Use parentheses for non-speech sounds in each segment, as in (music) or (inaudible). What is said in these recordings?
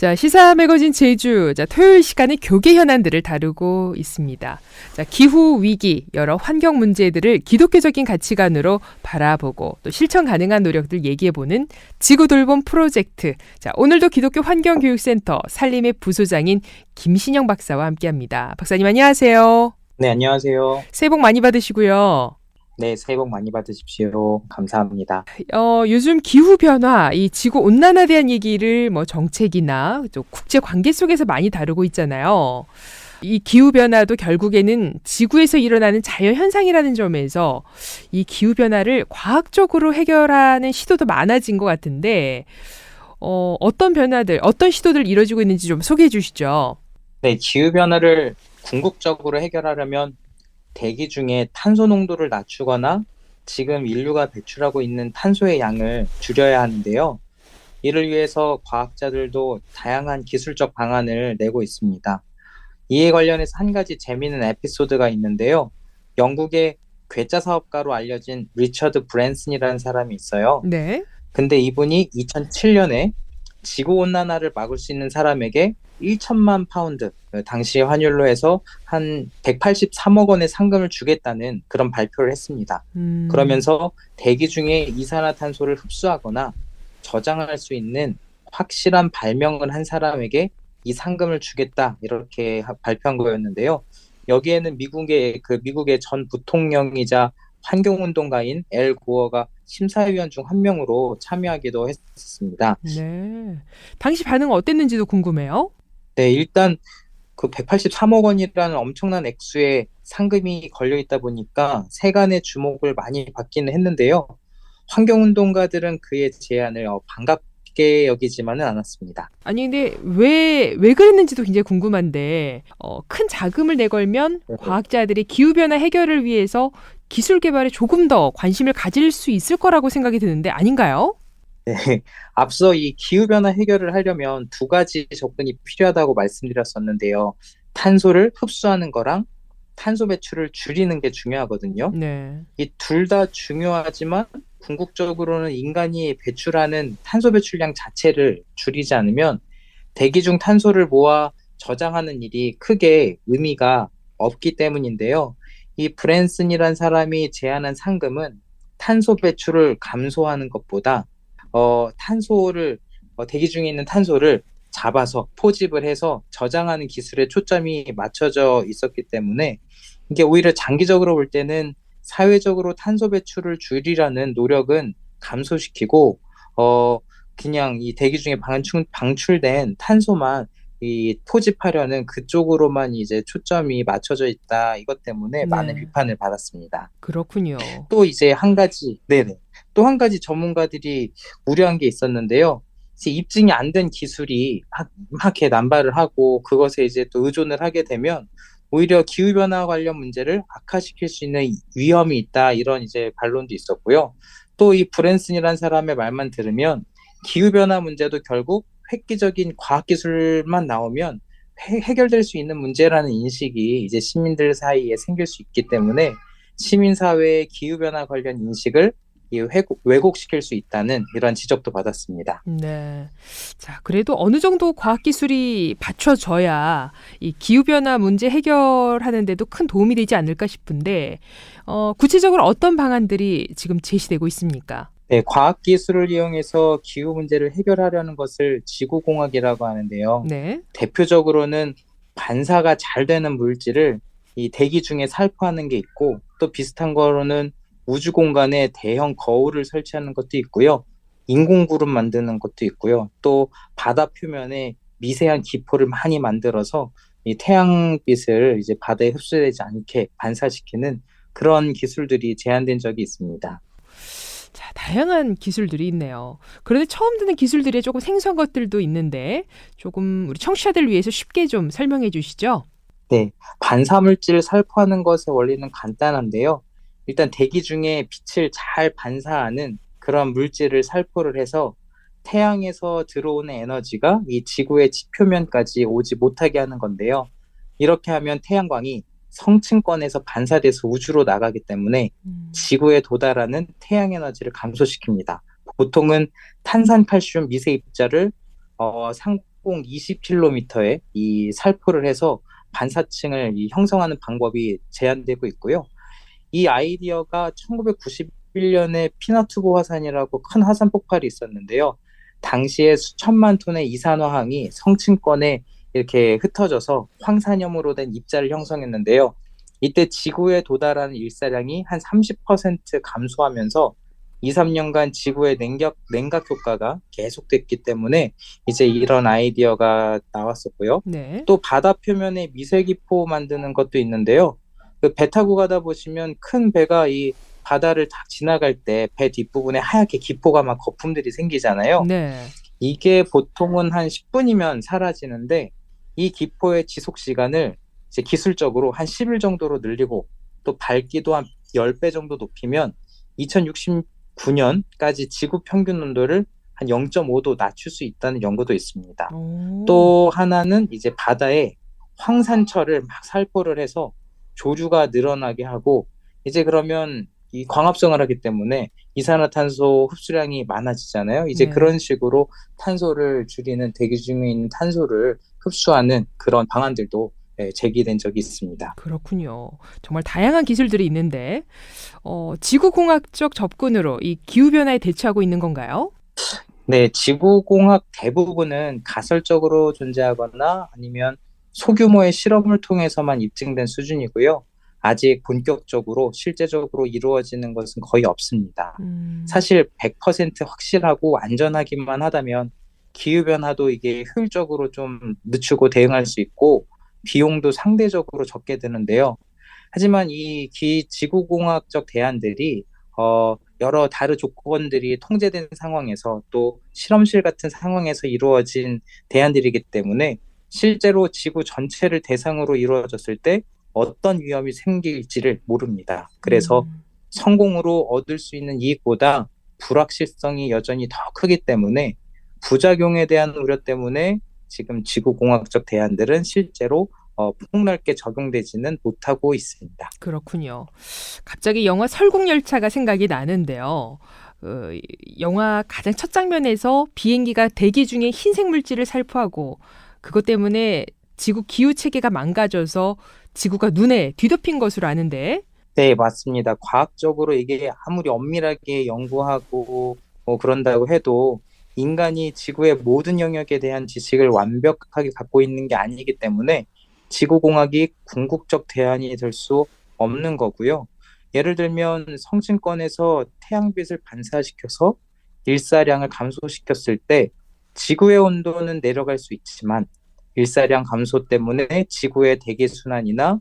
자, 시사 매거진 제주. 자, 토요일 시간에 교계 현안들을 다루고 있습니다. 자, 기후 위기, 여러 환경 문제들을 기독교적인 가치관으로 바라보고 또 실천 가능한 노력들 얘기해 보는 지구 돌봄 프로젝트. 자, 오늘도 기독교 환경 교육센터 살림의 부소장인 김신영 박사와 함께 합니다. 박사님 안녕하세요. 네, 안녕하세요. 새해 복 많이 받으시고요. 네, 새해 복 많이 받으십시오. 감사합니다. 어, 요즘 기후 변화, 이 지구 온난화에 대한 얘기를 뭐 정책이나 또 국제 관계 속에서 많이 다루고 있잖아요. 이 기후 변화도 결국에는 지구에서 일어나는 자연 현상이라는 점에서 이 기후 변화를 과학적으로 해결하는 시도도 많아진 것 같은데 어, 어떤 변화들, 어떤 시도들 이루어지고 있는지 좀 소개해 주시죠. 네, 기후 변화를 궁극적으로 해결하려면 대기 중에 탄소 농도를 낮추거나 지금 인류가 배출하고 있는 탄소의 양을 줄여야 하는데요. 이를 위해서 과학자들도 다양한 기술적 방안을 내고 있습니다. 이에 관련해서 한 가지 재미있는 에피소드가 있는데요. 영국의 괴짜 사업가로 알려진 리처드 브랜슨이라는 사람이 있어요. 네. 근데 이분이 2007년에 지구 온난화를 막을 수 있는 사람에게 1천만 파운드, 그 당시 환율로 해서 한 183억 원의 상금을 주겠다는 그런 발표를 했습니다. 음, 그러면서 대기 중에 이산화탄소를 흡수하거나 저장할 수 있는 확실한 발명을 한 사람에게 이 상금을 주겠다 이렇게 하- 발표한 거였는데요. 여기에는 미국의 그 미국의 전 부통령이자 환경운동가인 엘 고어가 심사위원 중 한 명으로 참여하기도 했습니다. 네. 당시 반응 어땠는지도 궁금해요. 네, 일단 그 183억 원이라는 엄청난 액수의 상금이 걸려 있다 보니까 세간의 주목을 많이 받기는 했는데요. 환경운동가들은 그의 제안을 어, 반갑게 여기지만은 않았습니다. 아니 근데 왜 왜 그랬는지도 굉장히 궁금한데 어, 큰 자금을 내걸면 네. 과학자들이 기후 변화 해결을 위해서 기술 개발에 조금 더 관심을 가질 수 있을 거라고 생각이 드는데 아닌가요? 네, (laughs) 앞서 이 기후변화 해결을 하려면 두 가지 접근이 필요하다고 말씀드렸었는데요. 탄소를 흡수하는 거랑 탄소 배출을 줄이는 게 중요하거든요. 네. 이 둘 다 중요하지만 궁극적으로는 인간이 배출하는 탄소 배출량 자체를 줄이지 않으면 대기 중 탄소를 모아 저장하는 일이 크게 의미가 없기 때문인데요. 이 브랜슨이란 사람이 제안한 상금은 탄소 배출을 감소하는 것보다 어, 탄소를 어, 대기 중에 있는 탄소를 잡아서 포집을 해서 저장하는 기술에 초점이 맞춰져 있었기 때문에 이게 오히려 장기적으로 볼 때는 사회적으로 탄소 배출을 줄이려는 노력은 감소시키고 어 그냥 이 대기 중에 방출, 방출된 탄소만 이 포집하려는 그쪽으로만 이제 초점이 맞춰져 있다 이것 때문에 네. 많은 비판을 받았습니다. 그렇군요. 또 이제 한 가지 네네 또 한 가지 전문가들이 우려한 게 있었는데요. 이제 입증이 안 된 기술이 막, 막 이렇게 남발을 하고 그것에 이제 또 의존을 하게 되면 오히려 기후 변화 관련 문제를 악화시킬 수 있는 위험이 있다 이런 이제 반론도 있었고요. 또 이 브랜슨이라는 사람의 말만 들으면 기후 변화 문제도 결국 획기적인 과학 기술만 나오면 해, 해결될 수 있는 문제라는 인식이 이제 시민들 사이에 생길 수 있기 때문에 시민 사회의 기후 변화 관련 인식을 이 왜곡, 왜곡 시킬 수 있다는 이런 지적도 받았습니다. 네. 자, 그래도 어느 정도 과학 기술이 받쳐져야 이 기후 변화 문제 해결하는데도 큰 도움이 되지 않을까 싶은데 어, 구체적으로 어떤 방안들이 지금 제시되고 있습니까? 네, 과학 기술을 이용해서 기후 문제를 해결하려는 것을 지구 공학이라고 하는데요. 네. 대표적으로는 반사가 잘 되는 물질을 이 대기 중에 살포하는 게 있고 또 비슷한 거로는 우주 공간에 대형 거울을 설치하는 것도 있고요. 인공 구름 만드는 것도 있고요. 또 바다 표면에 미세한 기포를 많이 만들어서 이 태양빛을 이제 바다에 흡수되지 않게 반사시키는 그런 기술들이 제한된 적이 있습니다. 자, 다양한 기술들이 있네요. 그런데 처음 듣는 기술들이 조금 생소한 것들도 있는데 조금 우리 청취자들 위해서 쉽게 좀 설명해 주시죠. 네, 반사물질을 살포하는 것의 원리는 간단한데요. 일단 대기 중에 빛을 잘 반사하는 그런 물질을 살포를 해서 태양에서 들어오는 에너지가 이 지구의 지표면까지 오지 못하게 하는 건데요. 이렇게 하면 태양광이 성층권에서 반사돼서 우주로 나가기 때문에 음, 지구에 도달하는 태양 에너지를 감소시킵니다. 보통은 탄산칼슘 미세 입자를 어, 상, 공 20km의 이 살포를 해서 반사층을 이 형성하는 방법이 제한되고 있고요. 이 아이디어가 1991년에 피나투보 화산이라고 큰 화산 폭발이 있었는데요. 당시에 수천만 톤의 이산화황이 성층권에 이렇게 흩어져서 황산염으로 된 입자를 형성했는데요. 이때 지구에 도달하는 일사량이 한 30% 감소하면서 2, 3년간 지구의 냉각, 냉각 효과가 계속됐기 때문에 이제 이런 아이디어가 나왔었고요. 네. 또 바다 표면에 미세기포 만드는 것도 있는데요. 그 배 타고 가다 보시면 큰 배가 이 바다를 딱 지나갈 때 배 뒷부분에 하얗게 기포가 막 거품들이 생기잖아요. 네. 이게 보통은 한 10분이면 사라지는데 이 기포의 지속 시간을 이제 기술적으로 한 10일 정도로 늘리고 또 밝기도 한 10배 정도 높이면 2069년까지 지구 평균 온도를 한 0.5도 낮출 수 있다는 연구도 있습니다. 오. 또 하나는 이제 바다에 황산철을 막 살포를 해서 조류가 늘어나게 하고 이제 그러면 이 광합성을 하기 때문에 이산화탄소 흡수량이 많아지잖아요. 이제 네. 그런 식으로 탄소를 줄이는 대기 중에 있는 탄소를 흡수하는 그런 방안들도 예, 제기된 적이 있습니다. 그렇군요. 정말 다양한 기술들이 있는데 어, 지구공학적 접근으로 이 기후 변화에 대처하고 있는 건가요? 네, 지구공학 대부분은 가설적으로 존재하거나 아니면 소규모의 실험을 통해서만 입증된 수준이고요. 아직 본격적으로 실제적으로 이루어지는 것은 거의 없습니다. 음, 사실 100% 확실하고 안전하기만 하다면 기후 변화도 이게 효율적으로 좀 늦추고 대응할 수 있고 비용도 상대적으로 적게 드는데요. 하지만 이 기, 지구공학적 대안들이 어, 여러 다른 조건들이 통제된 상황에서 또 실험실 같은 상황에서 이루어진 대안들이기 때문에 실제로 지구 전체를 대상으로 이루어졌을 때 어떤 위험이 생길지를 모릅니다. 그래서 음, 성공으로 얻을 수 있는 이익보다 불확실성이 여전히 더 크기 때문에 부작용에 대한 우려 때문에 지금 지구공학적 대안들은 실제로 어, 폭넓게 적용되지는 못하고 있습니다. 그렇군요. 갑자기 영화 설국열차가 생각이 나는데요. 어, 이 영화 가장 첫 장면에서 비행기가 대기 중에 흰색 물질을 살포하고 그것 때문에 지구 기후 체계가 망가져서 지구가 눈에 뒤덮인 것으로 아는데 네, 맞습니다. 과학적으로 이게 아무리 엄밀하게 연구하고 뭐 그런다고 해도 인간이 지구의 모든 영역에 대한 지식을 완벽하게 갖고 있는 게 아니기 때문에 지구공학이 궁극적 대안이 될 수 없는 거고요. 예를 들면 성층권에서 태양빛을 반사시켜서 일사량을 감소시켰을 때 지구의 온도는 내려갈 수 있지만 일사량 감소 때문에 지구의 대기 순환이나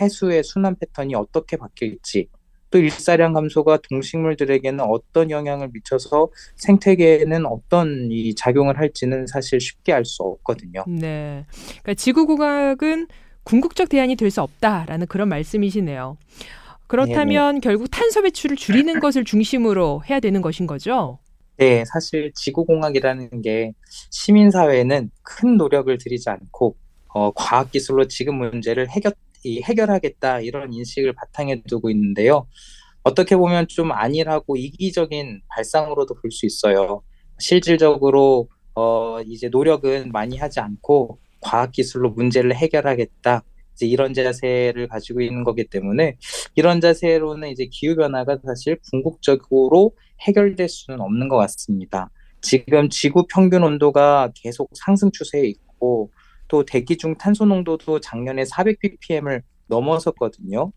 해수의 순환 패턴이 어떻게 바뀔지 또 일사량 감소가 동식물들에게는 어떤 영향을 미쳐서 생태계에는 어떤 이 작용을 할지는 사실 쉽게 알 수 없거든요. 네. 그러니까 지구공학은 궁극적 대안이 될 수 없다라는 그런 말씀이시네요. 그렇다면 결국 탄소 배출을 줄이는 것을 중심으로 해야 되는 것인 거죠? 네, 사실 지구공학이라는 게 시민사회는 큰 노력을 들이지 않고 어, 과학기술로 지금 문제를 해결, 이, 해결하겠다 이런 인식을 바탕에 두고 있는데요. 어떻게 보면 좀 안일하고 이기적인 발상으로도 볼 수 있어요. 실질적으로 어, 이제 노력은 많이 하지 않고 과학 기술로 문제를 해결하겠다. 이제 이런 자세를 가지고 있는 거기 때문에 이런 자세로는 이제 기후 변화가 사실 궁극적으로 해결될 수는 없는 것 같습니다. 지금 지구 평균 온도가 계속 상승 추세에 있고 또 대기 중 탄소 농도도 작년에 400ppm을 넘어섰거든요.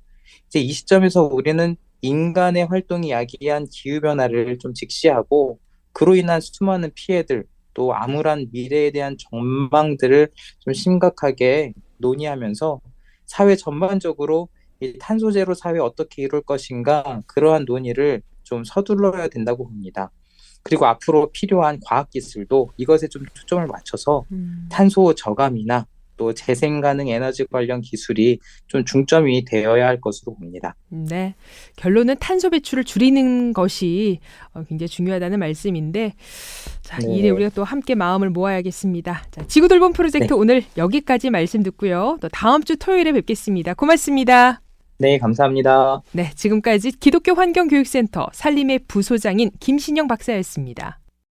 이제 이 시점에서 우리는 인간의 활동이 야기한 기후 변화를 좀 직시하고 그로 인한 수많은 피해들 또 암울한 미래에 대한 전망들을 좀 심각하게 논의하면서 사회 전반적으로 이 탄소 제로 사회 어떻게 이룰 것인가 그러한 논의를 좀 서둘러야 된다고 봅니다. 그리고 앞으로 필요한 과학 기술도 이것에 좀 초점을 맞춰서 음. 탄소 저감이나 또 재생 가능 에너지 관련 기술이 좀 중점이 되어야 할 것으로 봅니다. 네. 결론은 탄소 배출을 줄이는 것이 어, 굉장히 중요하다는 말씀인데, 자, 이 네. 일에 우리가 또 함께 마음을 모아야겠습니다. 자, 지구 돌봄 프로젝트 네. 오늘 여기까지 말씀 듣고요. 또 다음 주 토요일에 뵙겠습니다. 고맙습니다. 네, 감사합니다. 네, 지금까지 기독교 환경교육센터 산림의 부소장인 김신영 박사였습니다.